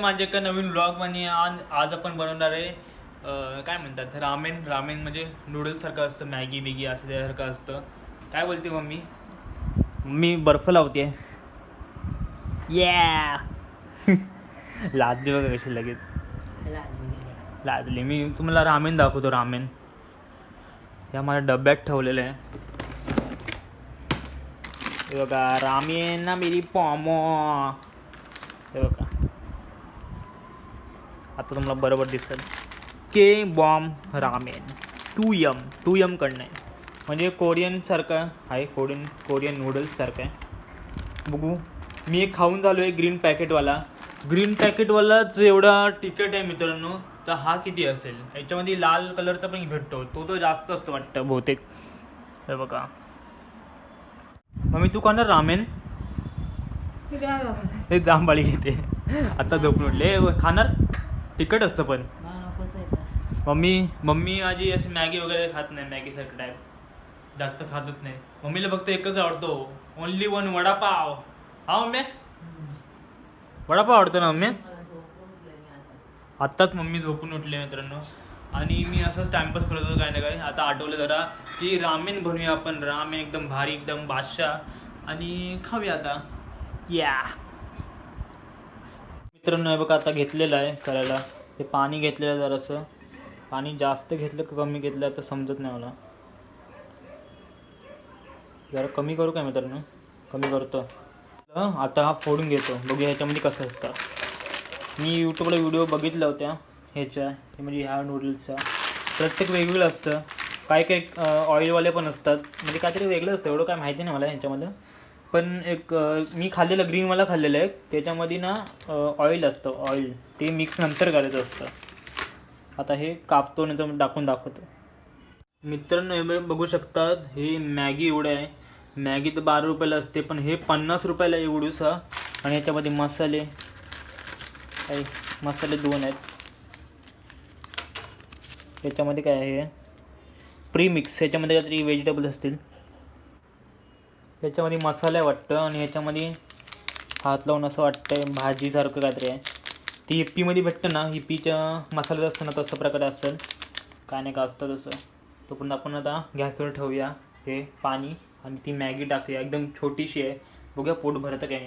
माझ्या एका नवीन ब्लॉग आणि आज आज आपण बनवणार आहे काय म्हणतात रामेन रामेन म्हणजे नूडल्स सारखं असतं मॅगी बिगी असं त्यासारखं असतं. काय बोलते मम्मी? मी बर्फ लावते या लाजली बघा कशी लगेच. लाजली. मी तुम्हाला रामेन दाखवतो रामेन. या माझ्या डब्यात ठेवलेलं आहे. हे बघा रामेन ना मेरी पॉमो हे बघा. आता तुम्हाला बरोबर दिसेल. K bomb ramen. Two yum. Two yum कडनं आहे. म्हणजे कोरियनसारखं आहे कोरियन कोरियन नूडल्ससारखं आहे. बघू. मी एक खाऊन झालो आहे ग्रीन पॅकेटवाला ग्रीन पॅकेटवालाच एवढा तिखट आहे मित्रांनो. तर हा किती असेल? ह्याच्यामध्ये लाल कलरचा पण भेटतो. तो तो जास्त असतो वाटतं बहुतेक. हे बघा. मम्मी तू खाणार रामेन? हे जांभळी घेते. आता झोपून उठले. खाणार? तिखट असतं पण. मम्मी मम्मी माझी अशी मॅगी वगैरे खात नाही मॅगी सारखं टाईप जास्त खातच नाही. मम्मीला फक्त एकच आवडतो. Only one vada pav. हा मम्मी? वडापाव आवडतो ना मम्मी? आत्ताच मम्मी झोपून उठले मित्रांनो. आणि मी असंच टाइमपास करत होतो काय ना काय आता आठवलं जरा की रामेन बनवूया आपण. रामेन एकदम भारी एकदम बादशाह. आणि खाऊया आता. या मित्रांनो बघा आता घेतलेलं आहे करायला. ते पाणी घेतलेलं आहे जरासं. पाणी जास्त घेतलं का कमी घेतलं तर समजत नाही मला. जरा कमी करू काय मित्रांनो? कमी करतो. आता हा फोडून घेतो. बघूया ह्याच्यामध्ये कसं असतं. मी यूट्यूबला व्हिडिओ बघितल्या होत्या ह्याच्या ते म्हणजे ह्या नूडल्सच्या प्रत्येक वेगवेगळं असतं. काही काही ऑइलवाले पण असतात. म्हणजे काहीतरी वेगळं असतं एवढं काय माहिती नाही मला ह्याच्यामध्ये पण एक मी खाल्लेलं ग्रीनवाला खाल्लेलं आहे. त्याच्यामध्ये ना ऑइल असतं ऑइल ते मिक्स नंतर करायचं असतं. आता हे कापतो नंतर टाकून दाखवतो. मित्रांनो हे बघू शकतात हे मॅगी एवढं आहे. मॅगी तर बारा रुपयाला असते पण हे पन्नास रुपयाला एवढूस आणि याच्यामध्ये मसाले. काही मसाले दोन आहेत. याच्यामध्ये काय आहे? प्री मिक्स ह्याच्यामध्ये काहीतरी व्हेजिटेबल्स असतील. ह्याच्यामध्ये मसाला आहे वाटतं आणि ह्याच्यामध्ये हात लावून असं वाटतं भाजीसारखं काहीतरी आहे. ती हिप्पीमध्ये भेटतं ना हिप्पीच्या मसाल्यात असतं ना तसं प्रकारे असेल. काय नाही का असतं तसं. तो पण आपण आता गॅसवर ठेवूया. हे पाणी आणि ती मॅगी टाकूया. एकदम छोटीशी आहे. बघूया पोट भरतं काय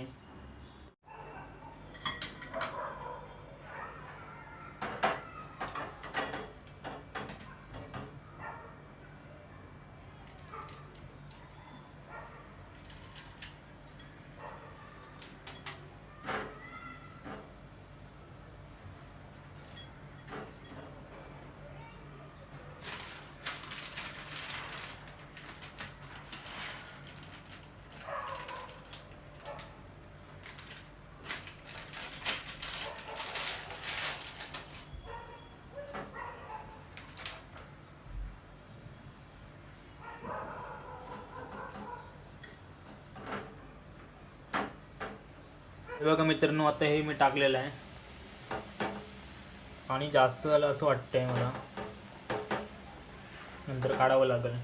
हे बघा मित्रांनो आता हे मी टाकलेलं आहे. आणि जास्त झालं असं वाटतंय मला. नंतर काढावं लागेल.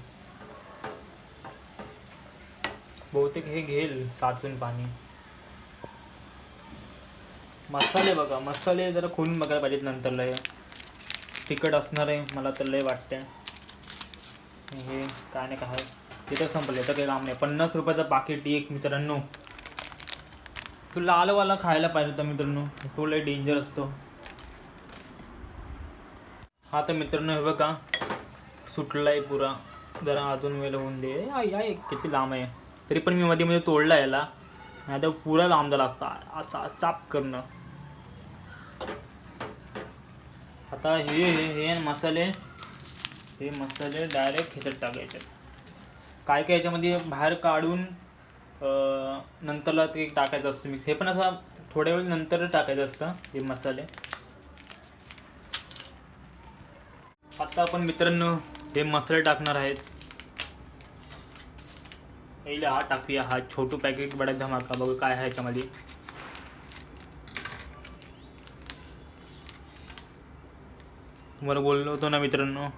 बहुतेक हे घेईल साचून पाणी. मसाले बघा मसाले जरा खोलून बघायला पाहिजेत नंतर लय. तिखट असणार आहे मला तर लय वाटतंय. हे काय नाही काय तिथं संपलं तर काही काम नाही. पन्नास रुपयाचं पाकिट एक मित्रांनो. तो लालवाला खायला पाहिजे होता मित्रांनो. तो लय डेंजर असतो. हा तर मित्रांनो हे बघा. सुटलाय पुरा. जरा अजून वेळ होऊन दे. आई आई किती लांब आहे. तरी पण मी मध्ये मध्ये तोडला याला. नाही तर पुरा लांब झाला असता. असा चाप करणं. आता हे हे हे मसाले. हे मसाले डायरेक्ट ह्याच्यात टाकायचे. काय काय याच्यामध्ये बाहेर काढून नंतरला ते टाकायचं असतं मिक्स हे पण असं थोड्या वेळ नंतर टाकायचं असतं हे मसाले. आता आपण मित्रांनो हे मसाले टाकणार आहेत. पहिले हा टाकूया हा छोटू पॅकेट बडा धमाका बघू काय आहे ह्याच्यामध्ये तुम्हाला बोललो होतो ना मित्रांनो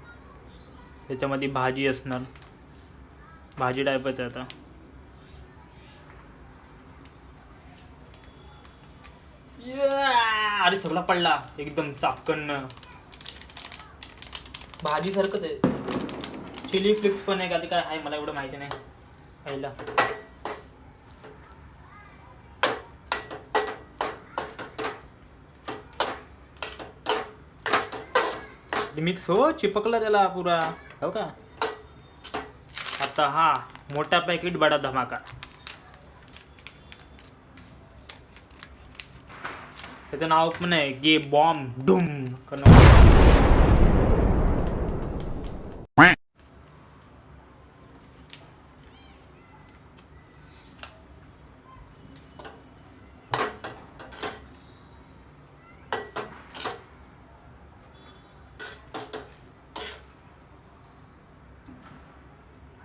त्याच्यामध्ये भाजी असणार. भाजी टाईपच आहे आता. अरे सगळा पडला. एकदम चापकन भाजी सारखंच आहे. चिली फ्लिक्स पण आहे का ते काय आहे मला एवढं माहिती नाही. खायला मिक्स हो चिपकला त्याला पुरा. हो का? आता हा मोठा पॅकेट बडा धमाका. त्याचं नाव पण आहे गे बॉम्ब डुम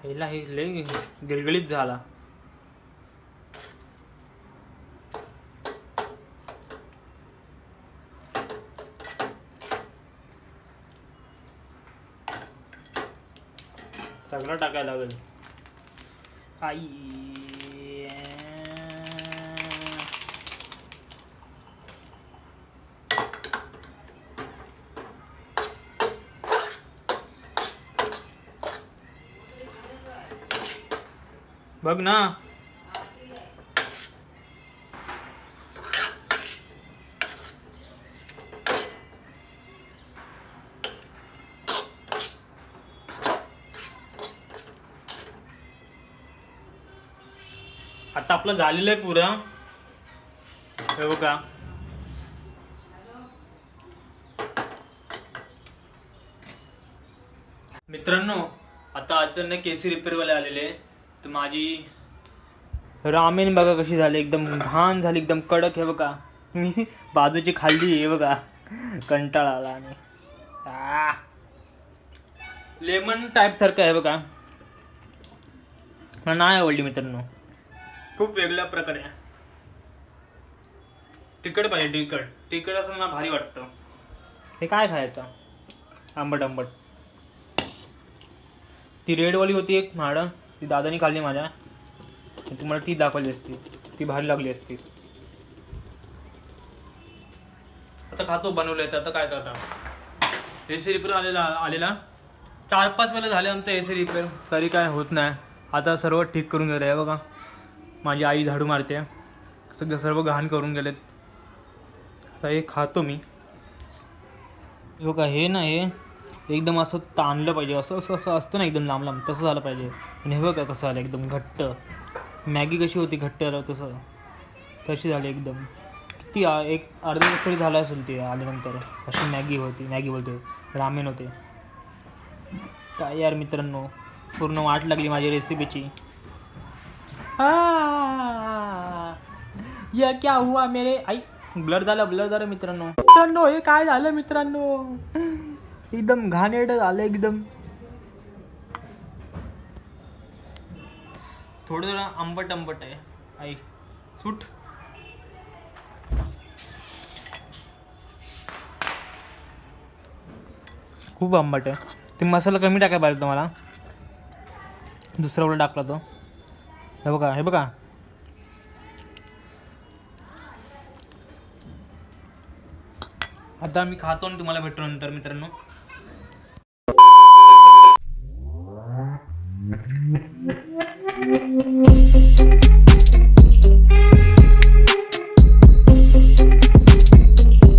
हिला हे लय गिळगिळीत झाला. सगळं टाका लागेल आई बघ ना। आता आपलं झालेलं आहे पुरं. हे बघा. मित्रांनो आता अचानक केसी रिपेअरवाले आलेले तर माझी रामेन बघा कशी झाली. एकदम घाण झाली एकदम कडक हे बघा. मी बाजूची खाल्ली हे बघा. कंटाळा आला आणि. लेमन टाईप सारखं आहे बघा. नाही आवडली मित्रांनो. खूप वेगळ्या प्रकारे. तिखट पाहिजे तिखट. तिखट असं मला भारी वाटतं. हे काय खायचं? आंबट आंबट ती रेडवाली होती एक म्हाडं. ती दादानी खाल्ली माझ्या. तुम्हाला ती दाखवली असती. ती भारी लागली असती. आता खातो बनवलंय. तर आता काय करता? एसी रिपेअर आलेला आलेला. चार पाच वेळेला झाले आमचं एसी रिपेअर तरी काय होत नाही. आता सर्व ठीक करून गेलं आहे बघा. माझी आई झाडू मारते. सगळं सर्व घाण करून गेलेत. आता हे खातो मी. हो का हे ना हे एकदम असं ताणलं पाहिजे. असं असं असं असतं ना एकदम लांब लांब. तसं झालं पाहिजे. आणि हे बघा कसं आलं एकदम घट्ट. मॅगी कशी होती घट्ट आलं तसं. तशी झाली एकदम. किती एक अर्धा तरी झालं असेल ते आल्यानंतर. अशी मॅगी होती मॅगी बोलते रामेन होते. काय यार मित्रांनो पूर्ण वाट लागली माझ्या रेसिपीची या क्या हुआ मेरे? आई ब्लर झालं ब्लर झालं मित्रांनो. मित्रांनो हे काय झालं मित्रांनो? एकदम घाणेरड झालं एकदम. थोडं जरा आंबट आंबट आहे. आई सूट. खूप आंबट आहे. ते मसाला कमी टाकायला पाहिजे तुम्हाला दुसरा उलट टाकला तो. हे बघा हे बघा. आता आम्ही खातो आणि तुम्हाला भेटतो नंतर मित्रांनो.